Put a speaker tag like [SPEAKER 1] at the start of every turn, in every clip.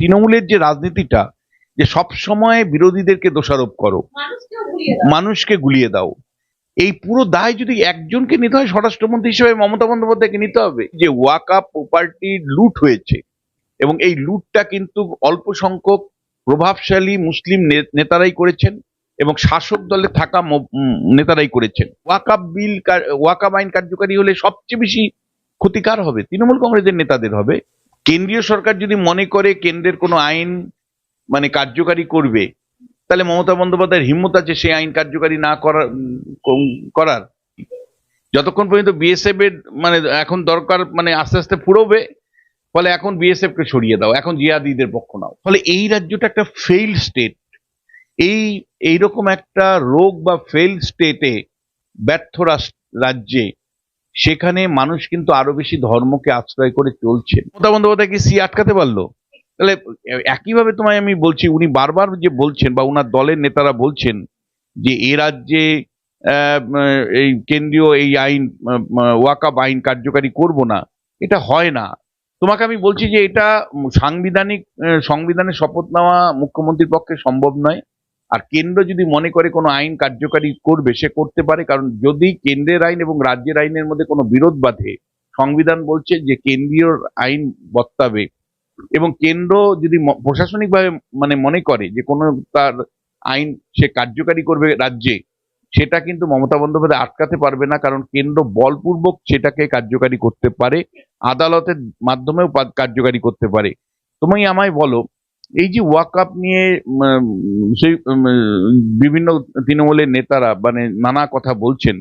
[SPEAKER 1] তৃণমূলের যে রাজনীতিটা যে সব সময় বিরোধীদেরকে দোষারোপ করো মানুষকে গুলিয়ে দাও এই পুরো দায় যদি একজনকে নিতে হয় স্বরাষ্ট্রমন্ত্রী হিসেবে মমতা বন্দ্যোপাধ্যায়কে নিতে হবে যে ওয়াকা প্রপার্টি লুট হয়েছে। এবং এই লুটটা কিন্তু অল্প সংখ্যক প্রভাবশালী মুসলিম নেতারাই করেছেন এবং শাসক দলে থাকা নেতারাই করেছেন। ওয়াকাব বিল ওয়াকাব আইন কার্যকারী হলে সবচেয়ে বেশি ক্ষতিকার হবে তৃণমূল কংগ্রেসের নেতাদের হবে। কেন্দ্রীয় সরকার যদি মনে করে কেন্দ্রের কোনো আইন মানে কার্যকারী করবে, তাহলে মমতা বন্দ্যোপাধ্যায়ের হিম্মত আছে সেই আইন কার্যকারী না করার করার। যতক্ষণ পর্যন্ত বিএসএফ এর মানে এখন দরকার মানে আস্তে আস্তে ফুরোবে, ফলে এখন বিএসএফ কে সরিয়ে দাও, এখন জিয়াদিদের পক্ষ নাও। ফলে এই রাজ্যটা একটা ফেইল স্টেট এই, এইরকম একটা রোগ বা ফেইল স্টেটে ব্যর্থ রাজ্যে সেখানে মানুষ কিন্তু আরও বেশি ধর্মকে আশ্রয় করে চলছে। মমতা বন্দ্যোপাধ্যায় কি সি আটকাতে পারল? তাহলে একইভাবে তোমায় আমি বলছি উনি বারবার যে বলছেন বা উনার দলের নেতারা বলছেন যে এ রাজ্যে এই কেন্দ্রীয় এই আইন ওয়াকাব আইন কার্যকারী করব না এটা হয় না। তোমাকে আমি বলছি যে এটা সাংবিধানিক আহ, সংবিধানের শপথ নেওয়া মুখ্যমন্ত্রীর পক্ষে সম্ভব নয়। আর কেন্দ্র যদি মনে করে কোনো আইন কার্যকারী করবে, সে করতে পারে। কারণ যদি কেন্দ্রের আইন এবং রাজ্যের আইনের মধ্যে কোনো বিরোধ বাধে, সংবিধান বলছে যে কেন্দ্রীয় আইন বর্তাবে। এবং কেন্দ্র যদি প্রশাসনিকভাবে মানে মনে করে যে কোনো তার আইন সে কার্যকারী করবে রাজ্যে, সেটা কিন্তু মমতা বন্দ্যোপাধ্যায় আটকাতে পারবে না। কারণ কেন্দ্র বলপূর্বক সেটাকে কার্যকারী করতে পারে, আদালতের মাধ্যমেও কার্যকারী করতে পারে। তুমি আমায় বলো এই যে ওয়াকআপ নিয়ে সেই বিভিন্ন তৃণমূলের নেতারা মানে নানা কথা বলছেন,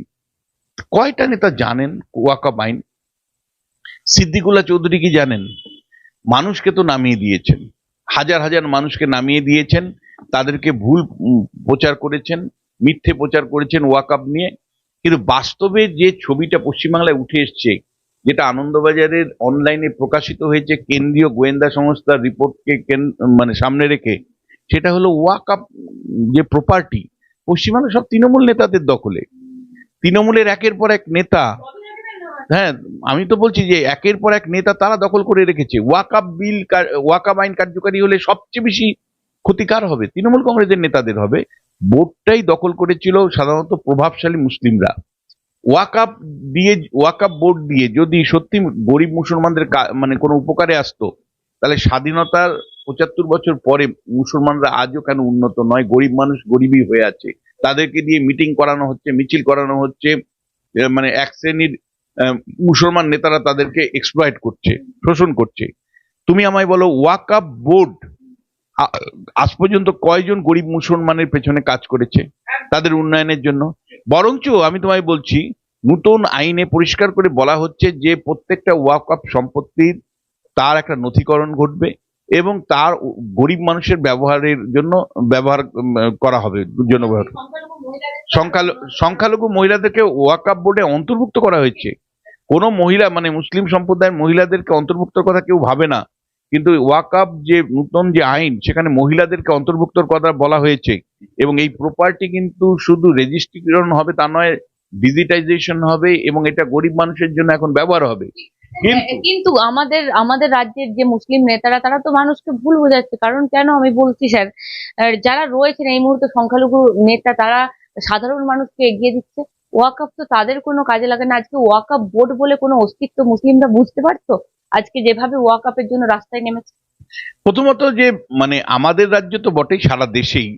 [SPEAKER 1] কয়টা নেতা জানেন ওয়াকআপ আইন? সিদ্দিকুল্লাহ চৌধুরী কি জানেন? মানুষকে তো নামিয়ে দিয়েছেন, হাজার হাজার মানুষকে নামিয়ে দিয়েছেন, তাদেরকে ভুল প্রচার করেছেন, মিথ্যে প্রচার করেছেন ওয়াকআপ নিয়ে, কিন্তু বাস্তবে যে ছবিটা পশ্চিমবাংলায় উঠে এসছে যেটা আনন্দবাজারের অনলাইনে প্রকাশিত হয়েছে কেন্দ্রীয় গোয়েন্দা সংস্থার রিপোর্টকে মানে সামনে রেখে, সেটা হলো ওয়াকআপ যে প্রপার্টি পশ্চিমবাংলার সব তৃণমূল নেতাদের দখলে। তৃণমূলের একের পর এক নেতা হ্যাঁ আমি তো বলছি যে একের পর এক নেতা তারা দখল করে রেখেছে। ওয়াকাব বিল ওয়াকাব আইন কার্যকারী হলে সবচেয়ে বেশি ক্ষতিকার হবে, তৃণমূল কংগ্রেসের নেতাদের হবে। বোর্ডটাই দখল করেছিল সাধারণত প্রভাবশালী মুসলিমরা। ওয়াকাপ দিয়ে ওয়াকাপ বোর্ড দিয়ে যদি সত্যি গরিব মুসলমানদের মানে কোনো উপকারে আসতো, তাহলে স্বাধীনতার পঁচাত্তর বছর পরে মুসলমানরা আজও কেন উন্নত নয়? গরিব মানুষ গরিবই হয়ে আছে। তাদেরকে দিয়ে মিটিং করানো হচ্ছে, মিছিল করানো হচ্ছে মানে এক শ্রেণির মুসলমান নেতারা তাদেরকে এক্সপ্লয়েট করছে, শোষণ করছে। তুমি আমায় বলো ওয়াকাপ বোর্ড আজ পর্যন্ত কয়জন গরিব মুসলমানের পেছনে কাজ করেছে? তাদের উন্নয়নের জন্য? বরঞ্চ আমি তোমায় বলছি নতুন আইনে পরিষ্কার করে বলা হচ্ছে যে প্রত্যেকটা ওয়াকআপ সম্পত্তির তার একটা নথিকরণ ঘটবে এবং তার গরিব মানুষের ব্যবহারের জন্য ব্যবহার করা হবে জন্য ব্যবহার
[SPEAKER 2] সংখ্যালঘু মহিলাদের
[SPEAKER 1] সংখ্যালঘু সংখ্যালঘু মহিলাদেরকে ওয়াকাপ বোর্ডে অন্তর্ভুক্ত করা হয়েছে। কোনো মহিলা মানে মুসলিম সম্প্রদায়ের মহিলাদেরকে অন্তর্ভুক্ত কথা কেউ ভাবে না। কিন্তু ওয়াকাপ যে নতুন যে আইন সেখানে মহিলাদেরকে অন্তর্ভুক্ত কথা বলা হয়েছে। এবং এই প্রপার্টি কিন্তু শুধু রেজিস্ট্রেশন হবে তা নয় ডিজিটাইজেশন হবে এবং এটা গরিব মানুষের জন্য এখন ব্যবহার হবে। কিন্তু
[SPEAKER 2] হ্যাঁ, আমাদের আমাদের রাজ্যের যে মুসলিম নেতারা তারা তো মানুষকে ভুল বোঝাচ্ছে। কারণ কেন আমি বলছি স্যার? যারা রয়েছেন এই মুহূর্তে সংখ্যালঘু নেতা তারা সাধারণ মানুষকে এগিয়ে দিচ্ছে। ওয়াকআপ তো তাদের কোনো কাজে লাগে না। আজকে ওয়াকআপ বোর্ড বলে কোনো অস্তিত্ব মুসলিমরা বুঝতে পারতো? আজকে যেভাবে ওয়াকআপের জন্য রাস্তায় নেমেছে।
[SPEAKER 1] প্রথমত যে মানে আমাদের রাজ্য তো বটেই সারা দেশেই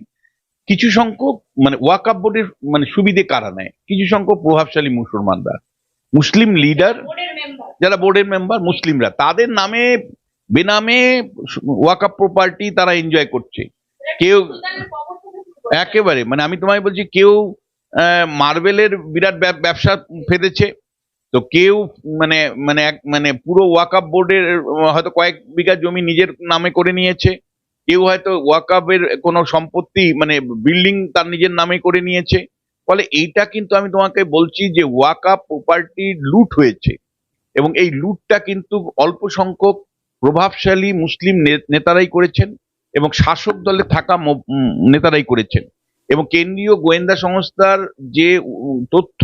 [SPEAKER 1] কিছু সংখ্যক মানে ওয়াকাপ বোর্ডের মানে সুবিধে কারা নেয়? কিছু সংখ্যক প্রভাবশালী মুসলমানরা। মুসলিম লিডার যারা বোর্ডের মেম্বার মুসলিমরা। তাদের নামে বেনামে ওয়াকাপ প্রপার্টি তারা এনজয় করছে। কেউ একেবারে মানে আমি তোমায় বলছি কেউ মার্বেলের বিরাট ব্যব- ব্যবসা ফেলেছে তো কেউ মানে মানে এক মানে পুরো ওয়াকাপ বোর্ডের হয়তো কয়েক বিঘা জমি নিজের নামে করে নিয়েছে। কেউ হয়তো ওয়াকাপের কোনো সম্পত্তি মানে বিল্ডিং তার নিজের নামে করে নিয়েছে। ফলে এইটা কিন্তু আমি তোমাকে বলছি যে ওয়াকাপ প্রপার্টি লুট হয়েছে। এবং এই লুটটা কিন্তু অল্প সংখ্যক প্রভাবশালী মুসলিম নেতারাই করেছেন এবং শাসক দলে থাকা নেতারাই করেছেন। এবং কেন্দ্রীয় গোয়েন্দা সংস্থার যে তথ্য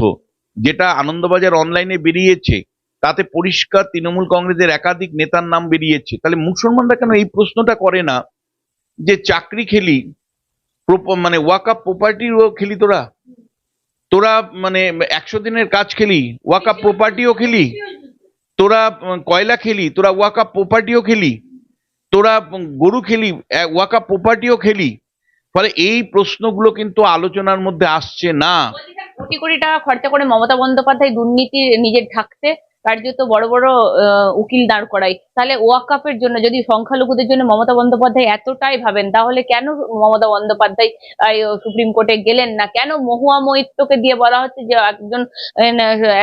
[SPEAKER 1] যেটা আনন্দবাজার অনলাইনে বেরিয়েছে, তাতে পরিষ্কার তৃণমূল কংগ্রেসের একাধিক নেতার নাম বেরিয়েছে। তাহলে মুসলমানরা কেন এই প্রশ্নটা করে না? যে চাকরি খেলি মানে ওয়াকআপ প্রপার্টিরও খেলি তোরা। তোরা মানে একশো দিনের কাজ খেলি ওয়াকআপ প্রপার্টিও খেলি। তোরা কয়লা খেলি, তোরা ওয়াকআপ প্রপার্টিও খেলি। তোরা গরু খেলি ওয়াকআপ প্রপার্টিও খেলি। ফলে এই প্রশ্নগুলো কিন্তু আলোচনার মধ্যে আসছে না।
[SPEAKER 2] কোটি কোটি টাকা খরচা করে মমতা বন্দ্যোপাধ্যায় দুর্নীতি নিজের ঢাকতে কার্যত বড় বড় উকিল দাঁড় করাই তাহলে ওয়াকাপের জন্য, যদি সংখ্যালঘুদের জন্য মমতা বন্দ্যোপাধ্যায় এতটাই ভাবেন, তাহলে কেন মমতা বন্দ্যোপাধ্যায় সুপ্রিম কোর্টে গেলেন না? কেন মহুয়া মৈত্রকে দিয়ে বলা হচ্ছে যে একজন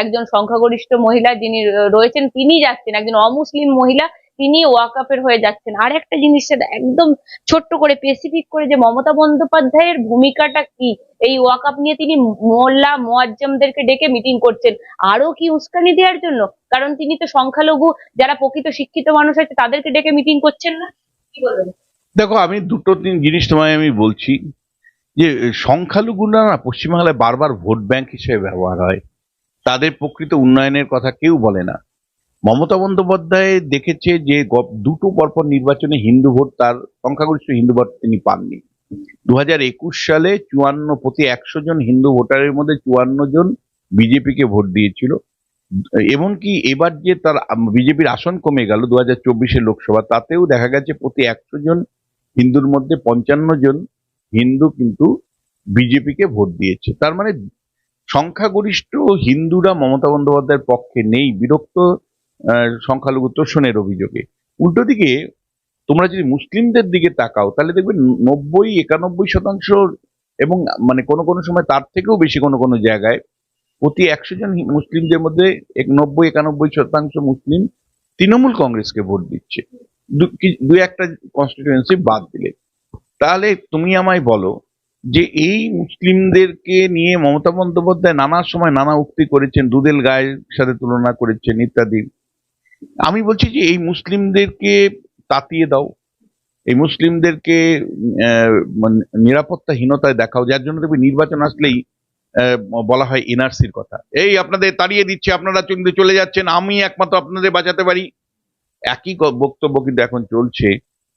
[SPEAKER 2] একজন সংখ্যাগরিষ্ঠ মহিলা যিনি রয়েছেন, তিনি যাচ্ছেন, একজন অমুসলিম মহিলা, তিনি ওয়াকাপের হয়ে যাচ্ছেন। আর একটা জিনিসটা একদম ছোট্ট করে স্পেসিফিক করে যে মমতা বন্দ্যোপাধ্যায়ের ভূমিকাটা কি? এই ওয়াকাপ নিয়ে তিনি মোল্লা, মোয়াজ্জমদেরকে ডেকে মিটিং করছেন। আরও কি উস্কানি দেওয়ার জন্য? কারণ তিনি তো সংখ্যালঘু, যারা প্রকৃত শিক্ষিত মানুষ আছে, তাদেরকে ডেকে মিটিং করছেন না? কি
[SPEAKER 1] দেখো, আমি দুটো তিন জিনিস তোমায় আমি বলছি। যে, সংখ্যালঘুরা না পশ্চিমবাংলায় বারবার ভোট ব্যাংক হিসেবে ব্যবহার হয়। তাদের প্রকৃত উন্নয়নের কথা কেউ বলে না। মমতা বন্দ্যোপাধ্যায় দেখেছে যে দুটো পরপর নির্বাচনে হিন্দু ভোট, তার সংখ্যাগরিষ্ঠ হিন্দু ভোট তিনি পাননি। দু সালে চুয়ান্ন প্রতি একশো জন হিন্দু ভোটারের মধ্যে চুয়ান্ন জন বিজেপিকে ভোট দিয়েছিল। এমনকি এবার যে তার বিজেপির আসন কমে গেল দু হাজার চব্বিশের লোকসভা, তাতেও দেখা গেছে প্রতি একশো জন হিন্দুর মধ্যে পঞ্চান্ন জন হিন্দু কিন্তু বিজেপিকে ভোট দিয়েছে। তার মানে সংখ্যাগরিষ্ঠ হিন্দুরা মমতা বন্দ্যোপাধ্যায়ের পক্ষে নেই, বিরক্ত সংখ্যালঘু তোষণের অভিযোগে। উল্টো দিকে তোমরা যদি মুসলিমদের দিকে তাকাও, তাহলে দেখবে নব্বই, একানব্বই শতাংশ এবং মানে কোনো কোনো সময় তার থেকেও বেশি কোনো কোনো জায়গায় প্রতি একশো জন মুসলিমদের মধ্যে নব্বই, একানব্বই শতাংশ মুসলিম তৃণমূল কংগ্রেসকে ভোট দিচ্ছে। দু একটা কনস্টিটিউয়েন্সি বাদ দিলে। তাহলে তুমি আমায় বলো যে এই মুসলিমদেরকে নিয়ে মমতা বন্দ্যোপাধ্যায় নানা সময় নানা উক্তি করেছেন দুদেল গায়ের সাথে তুলনা করেছেন ইত্যাদি। আমি বলছি যে এই মুসলিমদেরকে তাতিয়ে দাও। এই মুসলিমদেরকে মানে নিরাপত্তাহীনতায় দেখাও। যার জন্য দেখবে নির্বাচন আসলেই বলা হয় এনআরসির কথা। এই আপনাদের তাড়িয়ে দিচ্ছে, আপনারা কিন্তু চলে যাচ্ছেন, আমি একমাত্র আপনাদের বাঁচাতে পারি। একই বক্তব্য কিন্তু এখন চলছে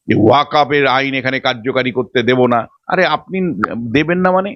[SPEAKER 1] যে ওয়াকাবের আইন এখানে কার্যকারী করতে দেব না। আরে আপনি দেবেন না মানে?